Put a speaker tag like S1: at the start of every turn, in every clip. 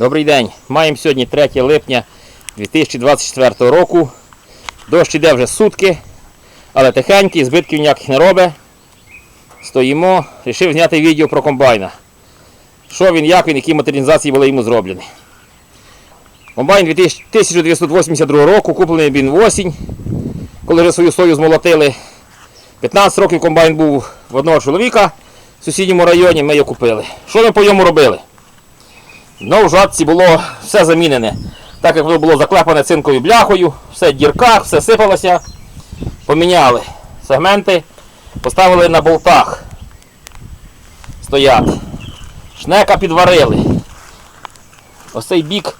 S1: Добрий день. Маємо сьогодні 3 липня 2024 року. Дощ іде вже сутки, але тихенький, збитків ніяких не робить. Стоїмо, вирішив зняти відео про комбайна. Що він, як він, які модернізації були йому зроблені. Комбайн 1982 року, куплений він в осінь, коли вже свою сою змолотили. 15 років комбайн був в одного чоловіка в сусідньому районі, ми його купили. Що ми по ньому робили? Дно в жатці було все замінене. Так як воно було заклепане цинковою бляхою, все в дірках, все сипалося. Поміняли сегменти, поставили на болтах. Стоять. Шнека підварили. Ось цей бік.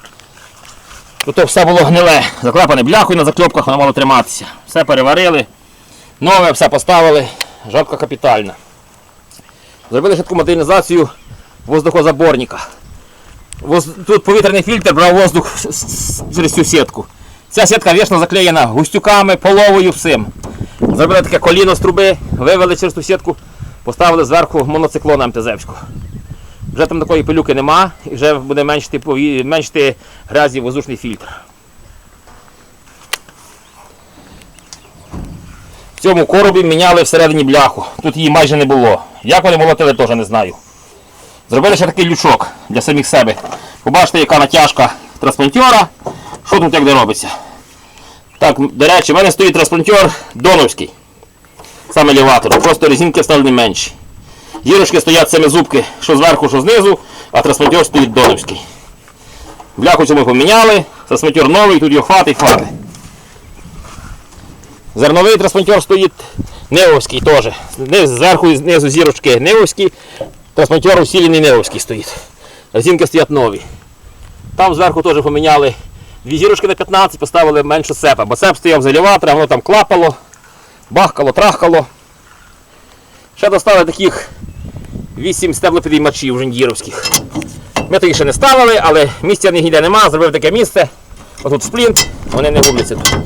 S1: Тут все було гниле. Заклепане бляхою на закльопках, воно мало триматися. Все переварили. Нове, все поставили. Жатка капітальна. Зробили таку модернізацію воздухозаборника. Тут повітряний фільтр брав воздух через цю сітку. Ця сітка вічно заклеєна густюками, половою, всім. Зробили таке коліно з труби, вивели через ту сітку, поставили зверху моноциклон МТЗ-вську. Вже там такої пилюки нема, і вже буде меншити, меншити грязі воздушний фільтр. В цьому коробі міняли всередині бляху. Тут її майже не було. Як вони молотили, теж не знаю. Зробили ще такий лючок для самих себе. Побачите, яка натяжка транспортера. Що тут як де робиться? Так, до речі, в мене стоїть транспортер Доновський. Саме елеватор. Просто резинки вставлені менші. Дірочки стоять саме зубки, що зверху, що знизу, а транспортер стоїть Доновський. Бляху ми поміняли, транспортер новий, тут його хватить, хватить. Зерновий транспортер стоїть Невовський теж. Зверху і знизу зірочки Невовські, Трансмонтер усилений Невовський стоїть. Резинки стоять нові. Там зверху теж поміняли дві зірочки на 15, поставили менше сепа, бо сеп стояв з елеватора, воно там клапало, бахкало, трахкало. Ще достали таких 8 стеблопідіймачів жендіровських. Ми то їх ще не ставили, але місця ніде нема, зробив таке місце. Отут сплінт, вони не губляться тут.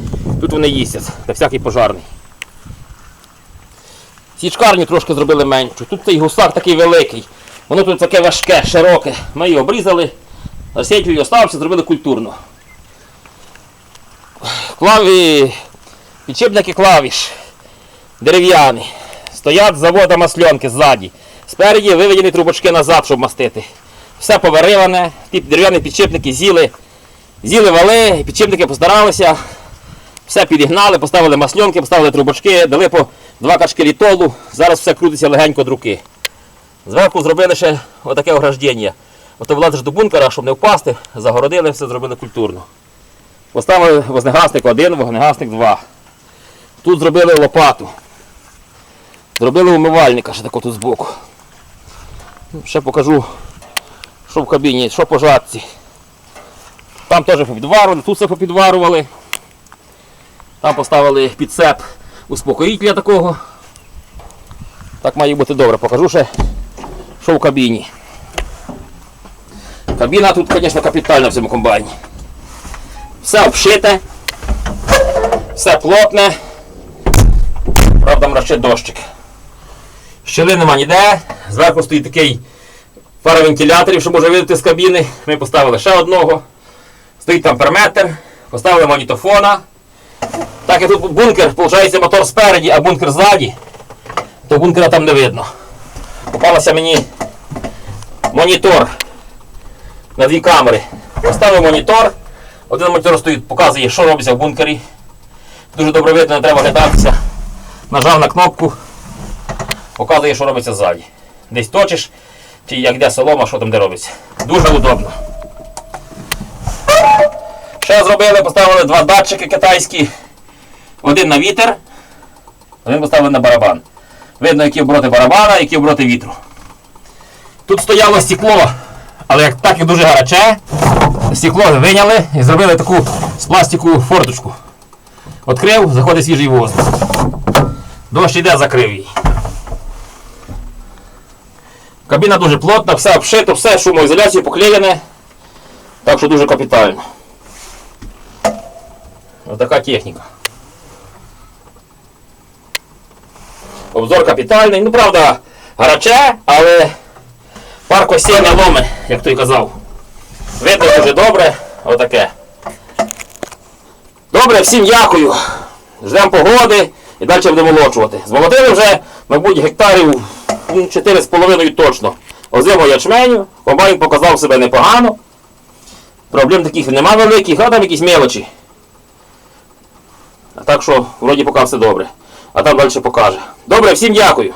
S1: Тут вони їстять, та всякий пожарний. Січкарню трошки зробили меншу. Тут цей гусак такий великий. Воно тут таке важке, широке. Ми його обрізали, розсітю остався, зробили культурно. Клаві... Підшипники клавіш дерев'яні. Стоять з завода масльонки ззаді. Спереді виведені трубочки назад, щоб мастити. Все повариване, ті дерев'яні підшипники з'їли. З'їли вали, підшипники постаралися. Все підігнали, поставили масльонки, поставили трубочки, дали по два качки літолу. Зараз все крутиться легенько від руки. Зверху зробили ще отаке ограждення. Ото влазиш до бункера, щоб не впасти, загородили, все зробили культурно. Поставили вогнегасник один, вогнегасник два. Тут зробили лопату. Зробили умивальника ще тако тут збоку. Ще покажу, що в кабіні, що по жатці. Там теж попідварували, тут все попідварували. Там поставили підсеп успокоїтеля такого. Так має бути добре. Покажу ще, що в кабіні. Кабіна тут, звісно, капітальна в цьому комбайні. Все обшите, все плотне. Правда, мрачить дощик. Щели нема ніде. Зверху стоїть такий пара вентиляторів, що може видати з кабіни. Ми поставили ще одного. Стоїть там перметр, поставили магнітофона. Так як тут бункер, виходить мотор спереді, а бункер ззаді, то бункера там не видно. Попалося мені монітор на дві камери. Поставив монітор. Один монітор стоїть, показує, що робиться в бункері. Дуже добре видно, не треба глядатися. Нажав на кнопку, показує, що робиться ззаді. Десь точиш, чи як де солома, що там де робиться. Дуже удобно. Ще зробили, поставили два датчики китайські. Один на вітер, один поставили на барабан. Видно, які обороти барабана, які обороти вітру. Тут стояло стекло, але як так як дуже гаряче, стекло виняли і зробили таку з пластику форточку. Відкрив, заходить свіжий воздух. Дощ йде, закрив її. Кабіна дуже плотна, все обшито, все шумоізоляцією поклеєне. Так що дуже капітально. Ось така техніка. Обзор капітальний. Ну, правда, гаряче, але парко сіна ломе, як той казав. Видно дуже добре. Отаке. Добре, всім дякую. Ждемо погоди і далі будемо молочувати. Змолотили вже, мабуть, гектарів ну, 4,5 точно. Озимо ячменю, комбайн показав себе непогано. Проблем таких нема великих, а там якісь мелочі. А так що, вроді поки все добре. А там далі покаже. Добре, всім дякую.